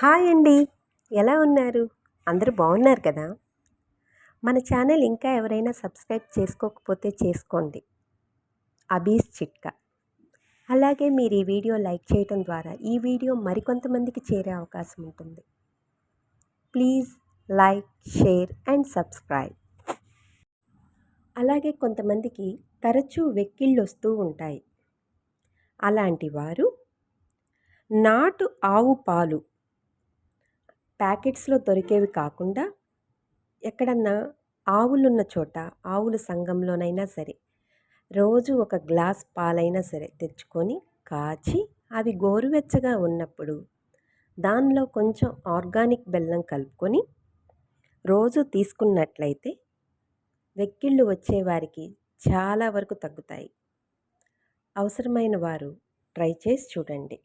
Hi అండి. ఎలా ఉన్నారు? అందరూ బాగున్నారు కదా? మన ఛానల్ ఇంకా ఎవరైనా సబ్స్క్రైబ్ చేసుకోకపోతే చేసుకోండి. అబీస్ చిట్కా. అలాగే మీరు ఈ వీడియో లైక్ చేయడం ద్వారా ఈ వీడియో మరికొంతమందికి చేరే అవకాశం ఉంటుంది. Please like share and subscribe. అలాగే కొంతమందికి తరచూ వెక్కిళ్ళు వస్తూ ఉంటాయి. అలాంటి వారు నాటు ఆవు పాలు ప్యాకెట్స్లో దొరికేవి కాకుండా ఎక్కడన్నా ఆవులున్న చోట ఆవుల సంఘంలోనైనా సరే రోజు ఒక గ్లాస్ పాలైనా సరే తెచ్చుకొని కాచి అవి గోరువెచ్చగా ఉన్నప్పుడు దానిలో కొంచెం ఆర్గానిక్ బెల్లం కలుపుకొని రోజు తీసుకున్నట్లయితే వెక్కిళ్ళు వచ్చేవారికి చాలా వరకు తగ్గుతాయి. అవసరమైన వారు ట్రై చేసి చూడండి.